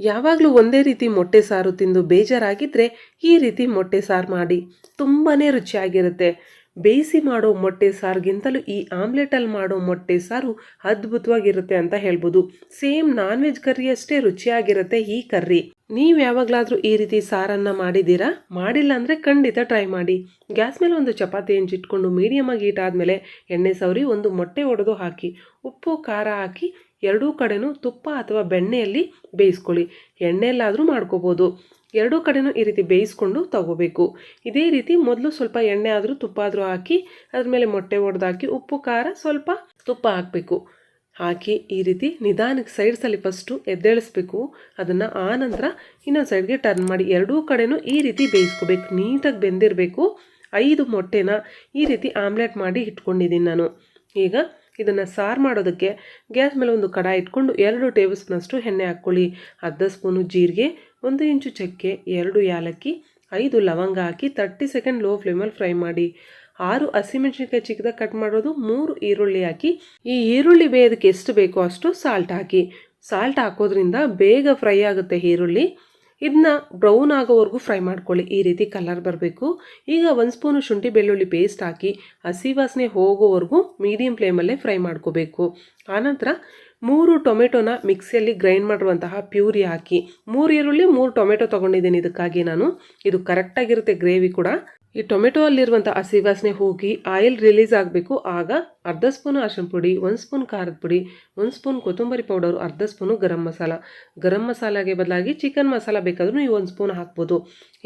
ಯಾವಾಗಲೂ ಒಂದೇ ರೀತಿ ಮೊಟ್ಟೆ ಸಾರು ತಿಂದು ಬೇಜಾರಾಗಿದ್ದರೆ ಈ ರೀತಿ ಮೊಟ್ಟೆ ಸಾರು ಮಾಡಿ ತುಂಬಾ ರುಚಿಯಾಗಿರುತ್ತೆ. ಬೇಯಿಸಿ ಮಾಡೋ ಮೊಟ್ಟೆ ಸಾರಿಗಿಂತಲೂ ಈ ಆಮ್ಲೆಟಲ್ಲಿ ಮಾಡೋ ಮೊಟ್ಟೆ ಸಾರು ಅದ್ಭುತವಾಗಿರುತ್ತೆ ಅಂತ ಹೇಳ್ಬೋದು. ಸೇಮ್ ನಾನ್ ವೆಜ್ ಕರ್ರಿ ಅಷ್ಟೇ ರುಚಿಯಾಗಿರುತ್ತೆ ಈ ಕರ್ರಿ. ನೀವು ಯಾವಾಗಲಾದರೂ ಈ ರೀತಿ ಸಾರನ್ನು ಮಾಡಿದ್ದೀರಾ? ಮಾಡಿಲ್ಲ ಅಂದರೆ ಖಂಡಿತ ಟ್ರೈ ಮಾಡಿ. ಗ್ಯಾಸ್ ಮೇಲೆ ಒಂದು ಚಪಾತಿ ಹೆಂಚಿಟ್ಕೊಂಡು ಹೀಟ್ ಆದಮೇಲೆ ಎಣ್ಣೆ ಸವರಿ ಒಂದು ಮೊಟ್ಟೆ ಒಡೆದು ಹಾಕಿ, ಉಪ್ಪು, ಖಾರ ಹಾಕಿ ಎರಡೂ ಕಡೆನೂ ತುಪ್ಪ ಅಥವಾ ಬೆಣ್ಣೆಯಲ್ಲಿ ಬೇಯಿಸ್ಕೊಳ್ಳಿ. ಎಣ್ಣೆಯಲ್ಲಾದರೂ ಮಾಡ್ಕೋಬೋದು. ಎರಡೂ ಕಡೆನೂ ಈ ರೀತಿ ಬೇಯಿಸ್ಕೊಂಡು ತಗೋಬೇಕು. ಇದೇ ರೀತಿ ಮೊದಲು ಸ್ವಲ್ಪ ಎಣ್ಣೆ ಆದರೂ ತುಪ್ಪ ಆದರೂ ಹಾಕಿ ಅದ್ರ ಮೇಲೆ ಮೊಟ್ಟೆ ಒಡೆದಾಕಿ, ಉಪ್ಪು, ಖಾರ ಸ್ವಲ್ಪ ತುಪ್ಪ ಹಾಕಬೇಕು. ಹಾಕಿ ಈ ರೀತಿ ನಿಧಾನಕ್ಕೆ ಸೈಡ್ಸಲ್ಲಿ ಫಸ್ಟು ಎದ್ದೇಳಿಸ್ಬೇಕು. ಅದನ್ನು ಆ ನಂತರ ಇನ್ನೊಂದು ಸೈಡ್ಗೆ ಟರ್ನ್ ಮಾಡಿ ಎರಡೂ ಕಡೆನೂ ಈ ರೀತಿ ಬೇಯಿಸ್ಕೋಬೇಕು. ನೀಟಾಗಿ ಬೆಂದಿರಬೇಕು. ಐದು ಮೊಟ್ಟೆನ ಈ ರೀತಿ ಆಮ್ಲೆಟ್ ಮಾಡಿ ಇಟ್ಕೊಂಡಿದ್ದೀನಿ ನಾನು. ಈಗ ಇದನ್ನು ಸಾರು ಮಾಡೋದಕ್ಕೆ ಗ್ಯಾಸ್ ಮೇಲೆ ಒಂದು ಕಡ ಇಟ್ಕೊಂಡು ಎರಡು ಟೇಬಲ್ ಸ್ಪೂನಷ್ಟು ಎಣ್ಣೆ ಹಾಕ್ಕೊಳ್ಳಿ. ಅರ್ಧ ಸ್ಪೂನು ಜೀರಿಗೆ, ಒಂದು ಇಂಚು ಚಕ್ಕೆ, ಎರಡು ಯಾಲಕ್ಕಿ, ಐದು ಲವಂಗ ಹಾಕಿ ತರ್ಟಿ ಸೆಕೆಂಡ್ ಲೋ ಫ್ಲೇಮಲ್ಲಿ ಫ್ರೈ ಮಾಡಿ. ಆರು ಹಸಿಮೆಣಸಿನ್ಕಾಯಿ ಚಿಕ್ಕದಾಗಿ ಕಟ್ ಮಾಡೋದು, ಮೂರು ಈರುಳ್ಳಿ ಹಾಕಿ. ಈ ಈರುಳ್ಳಿ ಬೇಯೋದಕ್ಕೆ ಎಷ್ಟು ಬೇಕೋ ಅಷ್ಟು ಸಾಲ್ಟ್ ಹಾಕಿ. ಸಾಲ್ಟ್ ಹಾಕೋದ್ರಿಂದ ಬೇಗ ಫ್ರೈ ಆಗುತ್ತೆ ಈರುಳ್ಳಿ. ಇದನ್ನ ಬ್ರೌನ್ ಆಗೋವರೆಗೂ ಫ್ರೈ ಮಾಡ್ಕೊಳ್ಳಿ. ಈ ರೀತಿ ಕಲರ್ ಬರಬೇಕು. ಈಗ ಒಂದು ಸ್ಪೂನು ಶುಂಠಿ ಬೆಳ್ಳುಳ್ಳಿ ಪೇಸ್ಟ್ ಹಾಕಿ ಹಸಿ ವಾಸನೆ ಹೋಗೋವರೆಗೂ ಮೀಡಿಯಂ ಫ್ಲೇಮಲ್ಲೇ ಫ್ರೈ ಮಾಡ್ಕೋಬೇಕು. ಆನಂತರ ಮೂರು ಟೊಮೆಟೊನ ಮಿಕ್ಸಿಯಲ್ಲಿ ಗ್ರೈಂಡ್ ಮಾಡಿರುವಂತಹ ಪ್ಯೂರಿ ಹಾಕಿ. ಮೂರು ಈರುಳ್ಳಿ, ಮೂರು ಟೊಮೆಟೊ ತೊಗೊಂಡಿದ್ದೀನಿ. ಇದಕ್ಕಾಗಿ ನಾನು, ಇದು ಕರೆಕ್ಟಾಗಿರುತ್ತೆ ಗ್ರೇವಿ ಕೂಡ. ಈ ಟೊಮೆಟೊ ಅಲ್ಲಿರುವಂಥ ಹಸಿ ವಾಸನೆ ಹೋಗಿ ಆಯಿಲ್ ರಿಲೀಸ್ ಆಗಬೇಕು. ಆಗ ಅರ್ಧ ಸ್ಪೂನು ಅರ್ಶಿನ ಪುಡಿ, ಒಂದು ಸ್ಪೂನ್ ಖಾರದ ಪುಡಿ, ಒಂದು ಸ್ಪೂನ್ ಕೊತ್ತಂಬರಿ ಪೌಡರು ಅರ್ಧ ಸ್ಪೂನು ಗರಂ ಮಸಾಲ. ಗರಂ ಮಸಾಲಾಗೆ ಬದಲಾಗಿ ಚಿಕನ್ ಮಸಾಲ ಬೇಕಾದರೂ ನೀವು ಒಂದು ಸ್ಪೂನ್ ಹಾಕ್ಬೋದು.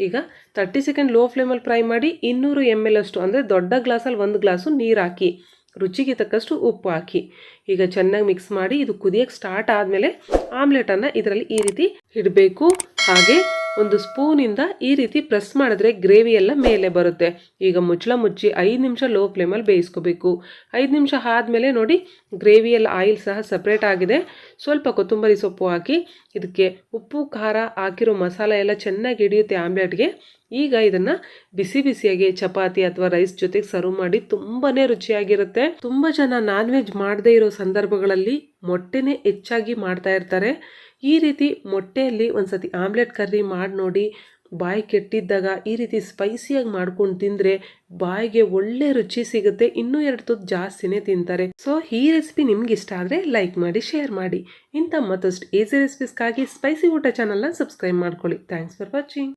ಈಗ ತರ್ಟಿ ಸೆಕೆಂಡ್ ಲೋ ಫ್ಲೇಮಲ್ಲಿ ಫ್ರೈ ಮಾಡಿ ಇನ್ನೂರು ಎಂ ಎಲ್ ಅಷ್ಟು, ಅಂದರೆ ದೊಡ್ಡ ಗ್ಲಾಸಲ್ಲಿ ಒಂದು ಗ್ಲಾಸು ನೀರು ಹಾಕಿ, ರುಚಿಗೆ ತಕ್ಕಷ್ಟು ಉಪ್ಪು ಹಾಕಿ. ಈಗ ಚೆನ್ನಾಗಿ ಮಿಕ್ಸ್ ಮಾಡಿ ಇದು ಕುದಿಯೋಕ್ಕೆ ಸ್ಟಾರ್ಟ್ ಆದಮೇಲೆ ಆಮ್ಲೆಟನ್ನು ಇದರಲ್ಲಿ ಈ ರೀತಿ ಇಡಬೇಕು. ಹಾಗೆ ಒಂದು ಸ್ಪೂನಿಂದ ಈ ರೀತಿ ಪ್ರೆಸ್ ಮಾಡಿದ್ರೆ ಗ್ರೇವಿ ಎಲ್ಲ ಮೇಲೆ ಬರುತ್ತೆ. ಈಗ ಮುಚ್ಚಳ ಮುಚ್ಚಿ ಐದು ನಿಮಿಷ ಲೋ ಫ್ಲೇಮಲ್ಲಿ ಬೇಯಿಸ್ಕೋಬೇಕು. ಐದು ನಿಮಿಷ ಆದಮೇಲೆ ನೋಡಿ ಗ್ರೇವಿಯಲ್ಲಿ ಆಯಿಲ್ ಸಹ ಸಪ್ರೇಟ್ ಆಗಿದೆ. ಸ್ವಲ್ಪ ಕೊತ್ತಂಬರಿ ಸೊಪ್ಪು ಹಾಕಿ, ಇದಕ್ಕೆ ಉಪ್ಪು, ಖಾರ ಹಾಕಿರೋ ಮಸಾಲ ಎಲ್ಲ ಚೆನ್ನಾಗಿ ಹಿಡಿಯುತ್ತೆ ಆಮ್ಲೆಟ್ಗೆ. ಈಗ ಇದನ್ನು ಬಿಸಿ ಬಿಸಿಯಾಗಿ ಚಪಾತಿ ಅಥವಾ ರೈಸ್ ಜೊತೆಗೆ ಸರ್ವ್ ಮಾಡಿ ತುಂಬಾ ರುಚಿಯಾಗಿರುತ್ತೆ. ತುಂಬ ಜನ ನಾನ್ ವೆಜ್ ಮಾಡದೇ ಇರೋ ಸಂದರ್ಭಗಳಲ್ಲಿ ಮೊಟ್ಟೆನೇ ಹೆಚ್ಚಾಗಿ ಮಾಡ್ತಾ ಇರ್ತಾರೆ. ಈ ರೀತಿ ಮೊಟ್ಟೆಯಲ್ಲಿ ಒಂದ್ಸತಿ ಆಮ್ಲೆಟ್ ಕರ್ರಿ ಮಾಡಿ ನೋಡಿ, ಬಾಯಿ ಕೆಟ್ಟಿದ್ದಾಗ ಈ ರೀತಿ ಸ್ಪೈಸಿಯಾಗಿ ಮಾಡ್ಕೊಂಡು ತಿಂದರೆ ಬಾಯಿಗೆ ಒಳ್ಳೆ ರುಚಿ ಸಿಗುತ್ತೆ, ಇನ್ನೂ ಎರಡು ತುತ್ತು ಜಾಸ್ತಿನೇ ತಿಂತಾರೆ. ಸೊ ಈ ರೆಸಿಪಿ ನಿಮ್ಗೆ ಇಷ್ಟ ಆದರೆ ಲೈಕ್ ಮಾಡಿ ಶೇರ್ ಮಾಡಿ. ಇಂಥ ಮತ್ತಷ್ಟು ಈಸಿ ರೆಸಿಪೀಸ್ಗಾಗಿ ಸ್ಪೈಸಿ ಊಟ ಚಾನಲ್ನ ಸಬ್ಸ್ಕ್ರೈಬ್ ಮಾಡ್ಕೊಳ್ಳಿ. Thanks for watching